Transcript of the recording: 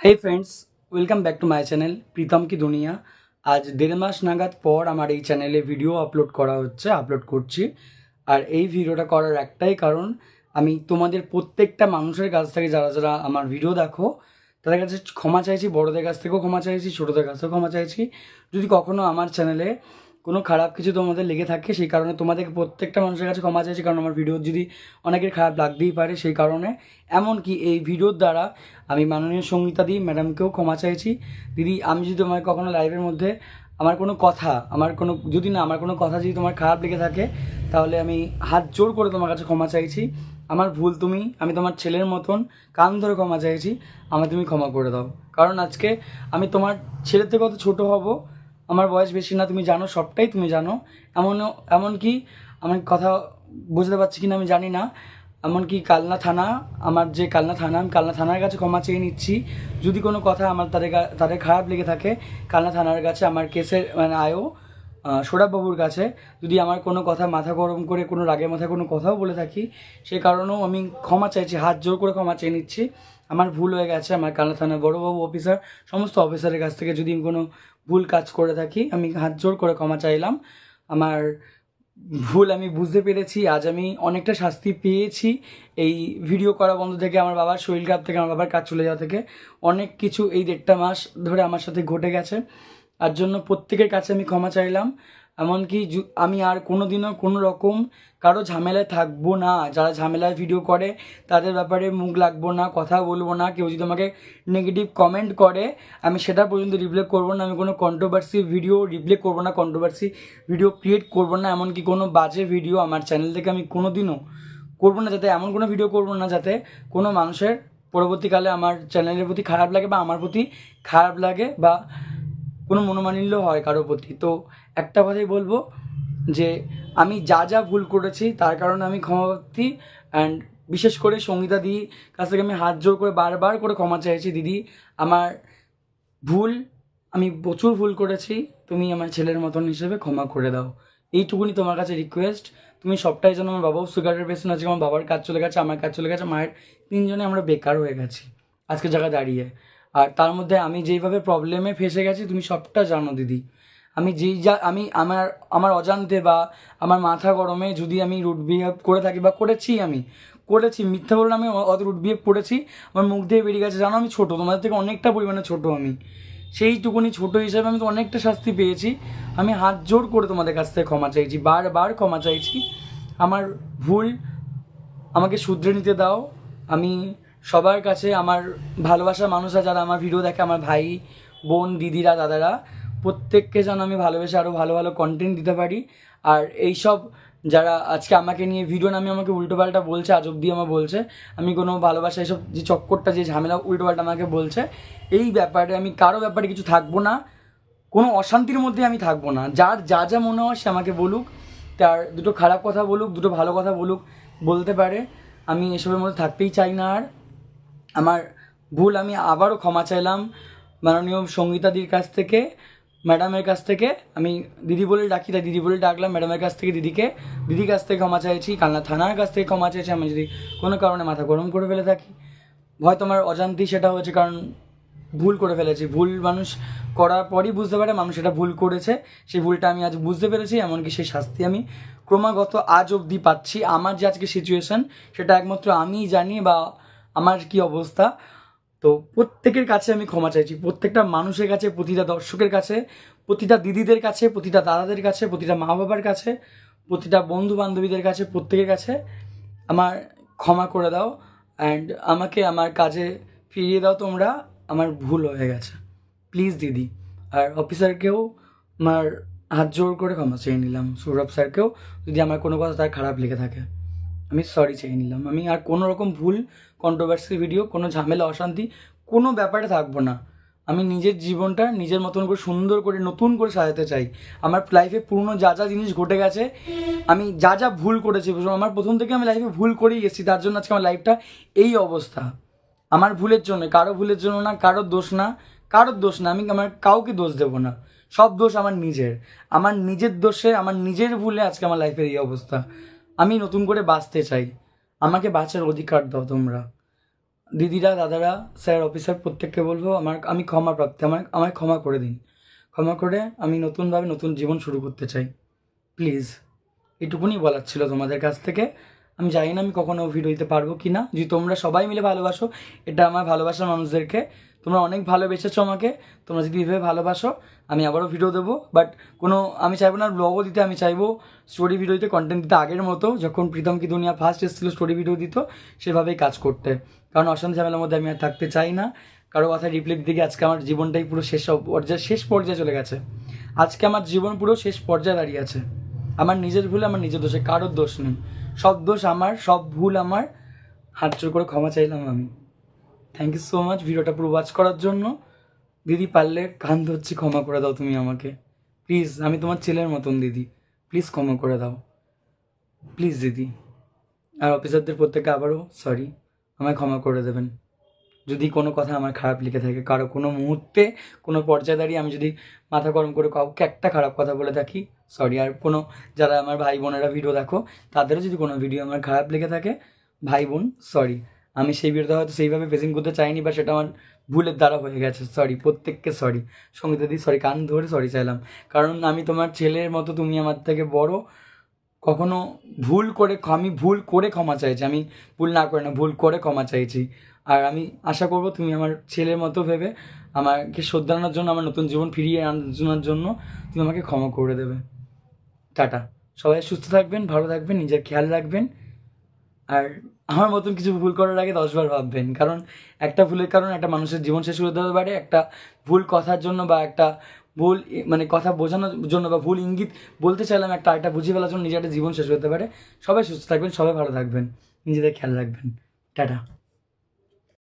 Hey friends welcome back to my channel Pritam কি দুনিয়া আজ দেড় মাস নাগাদ পর আমার এই চ্যানেলে ভিডিও আপলোড করা হচ্ছে আপলোড করছি। আর এই ভিডিওটা করার একটাই কারণ, আমি তোমাদের প্রত্যেকটা মানুষের কাছ থেকে যারা যারা আমার ভিডিও দেখো, তাদের কাছে ক্ষমা চাইছি, বড়দের কাছ থেকেও ক্ষমা চাইছি, ছোটোদের কাছ থেকেও ক্ষমা চাইছি। যদি কখনো আমার চ্যানেলে কোনো খারাপ কিছু তোমাদের লেগে থাকে, সেই কারণে তোমাদের প্রত্যেকটা মানুষের কাছে ক্ষমা চাইছি। কারণ আমার ভিডিও যদি অনেকের খারাপ লাগতেই পারে, সেই কারণে এমনকি এই ভিডিওর দ্বারা আমি মাননীয় সঙ্গীতা দি ম্যাডামকেও ক্ষমা চাইছি। দিদি, আমি যদি তোমার কখনো লাইভের মধ্যে আমার কোনো কথা, আমার কোনো, যদি না, আমার কোনো কথা যদি তোমার খারাপ লেগে থাকে, তাহলে আমি হাত জোর করে তোমার কাছে ক্ষমা চাইছি। আমার ভুল তুমি, আমি তোমার ছেলের মতন কান ধরে ক্ষমা চাইছি। আমায় তুমি ক্ষমা করে দাও। কারণ আজকে আমি তোমার ছেলের থেকে কত ছোটো হব আমার বয়স বেশি না, তুমি জানো, সবটাই তুমি জানো। এমনও এমনকি আমার কথা বুঝতে পারছি কিনা আমি জানি না। এমনকি কালনা থানা, আমার যে কালনা থানা, আমি কালনা থানার কাছে ক্ষমা চেয়ে নিচ্ছি। যদি কোনো কথা আমার তাদের তাদের খারাপ লেগে থাকে, কালনা থানার কাছে আমার কেসের মানে আয়ও সৌরভবাবুর কাছে, যদি আমার কোনো কথা মাথা গরম করে, কোনো রাগের মাথায় কোনো কথাও বলে থাকি, সে কারণেও আমি ক্ষমা চাইছি, হাত জোর করে ক্ষমা চেয়ে নিচ্ছি। আমার ভুল হয়ে গেছে, আমার কালনা থানার বড়োবাবু অফিসার সমস্ত অফিসারের কাছ থেকে যদি কোনো ভুল কাজ করে থাকি, আমি হাত জোর করে ক্ষমা চাইলাম। আমার ভুল আমি বুঝতে পেরেছি, আজ আমি অনেকটা শাস্তি পেয়েছি। এই ভিডিও করা বন্ধ থেকে আমার বাবার শরীর খারাপ থেকে, আমার বাবার কাজ চলে যাওয়া থেকে অনেক কিছু এই দেড়টা মাস ধরে আমার সাথে ঘটে গেছে। তার জন্য প্রত্যেকের কাছে আমি ক্ষমা চাইলাম। এমনকি আমি আর কোনো দিনও কোনো রকম কারও ঝামেলায় থাকব না। যারা ঝামেলায় ভিডিও করে, তাদের ব্যাপারে মুখ লাগবো না, কথা বলব না। কেউ যদি আমাকে নেগেটিভ কমেন্ট করে, আমি সেটা পর্যন্ত রিপ্লে করব না। আমি কোনো কন্ট্রোভার্সি ভিডিও রিপ্লে করব না কন্ট্রোভার্সি ভিডিও ক্রিয়েট করব না। এমনকি কোনো বাজে ভিডিও আমার চ্যানেল থেকে আমি কোনো দিনও করব না। যাতে এমন কোনো ভিডিও করব না, যাতে কোনো মানুষের পরবর্তীকালে আমার চ্যানেলের প্রতি খারাপ লাগে বা আমার প্রতি খারাপ লাগে বা কোনো মনোমালিন্য হয় কারোর প্রতি। তো একটা কথাই বলব যে আমি যা যা ভুল করেছি, তার কারণে আমি ক্ষমাপ্রার্থী অ্যান্ড বিশেষ করে সঙ্গীতা দি কাছ থেকে আমি হাত জোর করে বারবার করে ক্ষমা চাইছি দিদি। আমার ভুল, আমি প্রচুর ভুল করেছি, তুমি আমার ছেলের মতন হিসেবে ক্ষমা করে দাও। এইটুকুনি তোমার কাছে রিকোয়েস্ট তুমি সবটাই যেন আমার বাবাও সুগারের পেশেন্ট আছে আমার বাবার কাজ চলে গেছে, আমার কাজ চলে গেছে, মায়ের তিনজনে আমরা বেকার হয়ে গেছি, আজকে জায়গায় দাঁড়িয়ে। আর তার মধ্যে আমি যেইভাবে প্রবলেমে ফেসে গেছি, তুমি সবটা জানো দিদি। আমি যেই যা, আমি আমার আমার অজান্তে বা আমার মাথা গরমে যদি আমি রুট বিহেভ করে থাকি বা করেছি আমি, করেছি, মিথ্যা বললে আমি অত রুট বিহেভ করেছি, আমার মুখ দিয়ে বেরিয়ে গেছে। জানো আমি ছোটো, তোমাদের থেকে অনেকটা পরিমাণে ছোটো আমি। সেইটুকুনি ছোট হিসাবে আমি তো অনেকটা শাস্তি পেয়েছি। আমি হাত জোর করে তোমাদের কাছ থেকে ক্ষমা চাইছি, বারবার ক্ষমা চাইছি। আমার ভুল আমাকে শুধরে নিতে দাও। আমি সবার কাছে, আমার ভালোবাসার মানুষরা যারা আমার ভিডিও দেখে, আমার ভাই, বোন, দিদিরা, দাদারা প্রত্যেককে যেন আমি ভালোবেসে আরও ভালো ভালো কন্টেন্ট দিতে পারি। আর এইসব যারা আজকে আমাকে নিয়ে ভিডিও নামে আমাকে উল্টোপাল্টা বলছে, আজ অব্দি আমার বলছে, আমি কোনো ভালোবাসা এসব যে চক্করটা, যে ঝামেলা উল্টোপাল্টা আমাকে বলছে, এই ব্যাপারে আমি কারও ব্যাপারে কিছু থাকব না, কোনো অশান্তির মধ্যে আমি থাকব না। যার, যা যা মনে হয় সে আমাকে বলুক, তার দুটো খারাপ কথা বলুক, দুটো ভালো কথা বলুক, বলতে পারে। আমি এসবের মধ্যে থাকতেই চাই না আর। আমার ভুল আমি আবারও ক্ষমা চাইলাম মাননীয় সঙ্গীতাদির কাছ থেকে। ম্যাডামের কাছ থেকে, আমি দিদি বলে ডাকি, তাই দিদি বলে ডাকলাম ম্যাডামের কাছ থেকে দিদিকে। দিদির কাছ থেকে ক্ষমা চাইছি, কালনা থানার কাছ থেকে ক্ষমা চাইছি, আমি যদি কোনো কারণে মাথা গরম করে ফেলে থাকি। হয়তো আমার অজান্তি সেটা হয়েছে, কারণ ভুল করে ফেলেছি। ভুল মানুষ করার পরই বুঝতে পারে, মানুষ এটা ভুল করেছে। সেই ভুলটা আমি আজ বুঝতে পেরেছি, এমনকি সেই শাস্তি আমি ক্রমাগত আজ অবধি পাচ্ছি। আমার যে আজকে সিচুয়েশন সেটা একমাত্র আমিই জানি বা আমার কি অবস্থা। তো প্রত্যেকের কাছে আমি ক্ষমা চাইছি। প্রত্যেকটা মানুষের কাছে, প্রতিটা দর্শকের কাছে, প্রতিটা দিদিদের কাছে, প্রতিটা দাদাদের কাছে, প্রতিটা মা বাবার কাছে, প্রতিটা বন্ধু বান্ধবীদের কাছে, প্রত্যেকের কাছে আমার ক্ষমা করে দাও অ্যান্ড আমাকে আমার কাজে ফিরিয়ে দাও তোমরা। আমার ভুল হয়ে গেছে। প্লিজ দিদি। আর অফিসারকেও আমার হাত জোর করে ক্ষমা চেয়ে নিলাম। সৌরভ স্যারকেও যদি আমার কোনো কথা তার খারাপ লেগে থাকে। আমি সরি চেয়ে নিলাম। আমি আর কোনো রকম ভুল কন্ট্রোভার্সি ভিডিও কোনো ঝামেলা, অশান্তি, কোনো ব্যাপারে থাকব না। আমি নিজের জীবনটা নিজের মতন করে সুন্দর করে, নতুন করে সাজাতে চাই। আমার লাইফে পুরনো যা যা জিনিস ঘটে গেছে, আমি যা যা ভুল করেছি আমার প্রথম থেকে আমি লাইফে ভুল করেই এসেছি, তার জন্য আজকে আমার লাইফটা এই অবস্থা। আমার ভুলের জন্য, কারও ভুলের জন্য না, কারোর দোষ না, কারোর দোষ না, আমি আমার কাউকে দোষ দেবো না। সব দোষ আমার নিজের। আমার নিজের দোষে, আমার নিজের ভুলে আজকে আমার লাইফের এই অবস্থা। আমি নতুন করে বাঁচতে চাই। আমাকে বাঁচার অধিকার দাও তোমরা। দিদিরা, দাদারা, স্যার, অফিসার, প্রত্যেককে বলব, আমার, আমি ক্ষমা প্রাপ্তি আমার আমায় ক্ষমা করে দিন। ক্ষমা করে আমি নতুনভাবে নতুন জীবন শুরু করতে চাই। প্লিজ, এটুকুনি বলার ছিল তোমাদের কাছ থেকে। আমি জানি না আমি কখনো ভিডিও দিতে পারব কি না যদি তোমরা সবাই মিলে ভালোবাসো, এটা আমার ভালোবাসার মানুষদেরকে তোমরা অনেক ভালোবেসেছো আমাকে। তোমরা যদি এভাবে ভালোবাসো, আমি আবারও ভিডিও দেবো। বাট কোনো, আমি চাইব না ব্লগও দিতে, আমি চাইব স্টোরি ভিডিও দিতে কন্টেন্ট দিতে আগের মতো, যখন প্রীতম কি দুনিয়া ফার্স্ট এসেছিল স্টোরি ভিডিও দিত, সেভাবেই কাজ করতে। কারণ অশান্তি ঝামেলার মধ্যে আমি আর থাকতে চাই না। কারও কথা রিপ্লাই দিতে গিয়ে আজকে আমার জীবনটাই পুরো শেষ পর্যায়ে শেষ পর্যায়ে চলে গেছে। আজকে আমার জীবন পুরো শেষ পর্যায়ে দাঁড়িয়ে আছে। আমার নিজের ভুল, আমার নিজের দোষে, কারোর দোষ নেই। সব দোষ আমার, সব ভুল আমার। হাত করে ক্ষমা চাইলাম আমি। থ্যাংক ইউ সো মাচ ভিডিওটা পুরো ওয়াচ করার জন্য। দিদি পারলে কান ধরছি, ক্ষমা করে দাও তুমি আমাকে। প্লিজ আমি তোমার ছেলের মতন দিদি। প্লিজ ক্ষমা করে দাও। প্লিজ দিদি। আর অফিসারদের প্রত্যেকে আবারও সরি আমায় ক্ষমা করে দেবেন। যদি কোনো কথা আমার খারাপ লিখে থাকে, কারও কোনো মুহূর্তে, কোনো পর্যায়ে দাঁড়িয়ে আমি যদি মাথা গরম করে কাউকে একটা খারাপ কথা বলে থাকি সরি আর কোনো যারা আমার ভাই বোনেরা ভিডিও দেখো, তাদেরও যদি কোনো ভিডিও আমার খারাপ লেগে থাকে, ভাই বোন সরি আমি সেই ভিডিওটা হয়তো সেইভাবে প্রেজেন্ট করতে চাইনি বা সেটা আমার ভুলের দ্বারা হয়ে গেছে। সরি প্রত্যেককে সরি সঙ্গীতা দি সরি কান ধরে সরি চাইলাম। কারণ আমি তোমার ছেলের মতো, তুমি আমার থেকে বড়। কখনো ভুল করে, আমি ভুল করে ক্ষমা চাইছি। আমি ভুল না করে না, ভুল করে ক্ষমা চাইছি। আর আমি আশা করব তুমি আমার ছেলের মতো ভেবে আমাকে শোধরানোর জন্য, আমার নতুন জীবন ফিরিয়ে আনার জন্য তুমি আমাকে ক্ষমা করে দেবে। টাটা। সবাই সুস্থ থাকবেন, ভালো থাকবেন, নিজের খেয়াল রাখবেন। আর আমার মতন কিছু ভুল করার আগে দশবার ভাববেন। কারণ একটা ভুলের কারণে একটা মানুষের জীবন শেষ করে দিতে পারে, একটা ভুল কথার জন্য বা একটা ভুল মানে কথা বোঝানোর জন্য বা ভুল ইঙ্গিত বলতে চাইলাম একটা আরেকটা বুঝিয়ে ফেলার জন্য নিজের একটা জীবন শেষ হতে পারে। সবাই সুস্থ থাকবেন, সবাই ভালো থাকবেন, নিজেদের খেয়াল রাখবেন। টাটা।